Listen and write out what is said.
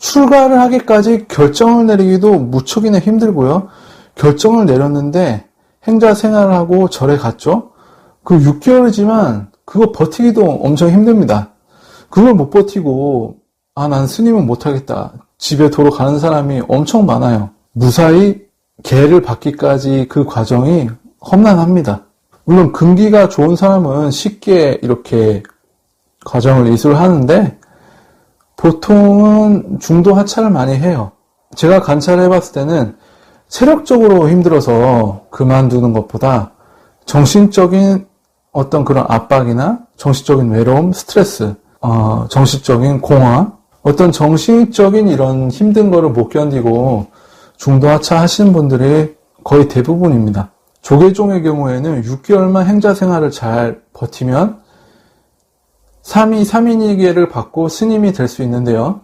출가를 하기까지 결정을 내리기도 무척이나 힘들고요. 결정을 내렸는데 행자 생활을 하고 절에 갔죠. 그 6개월이지만 그거 버티기도 엄청 힘듭니다. 그걸 못 버티고 아, 난 스님은 못하겠다. 집에 도로 가는 사람이 엄청 많아요. 무사히 개를 받기까지 그 과정이 험난합니다. 물론 근기가 좋은 사람은 쉽게 이렇게 과정을 이수하는데 보통은 중도 하차를 많이 해요. 제가 관찰을 해봤을 때는 체력적으로 힘들어서 그만두는 것보다 정신적인 어떤 그런 압박이나 정신적인 외로움, 스트레스, 어, 정신적인 공허, 어떤 정신적인 이런 힘든 거를 못 견디고 중도 하차 하시는 분들이 거의 대부분입니다. 조계종의 경우에는 6개월만 행자 생활을 잘 버티면 3위 3인이계를 받고 스님이 될 수 있는데요.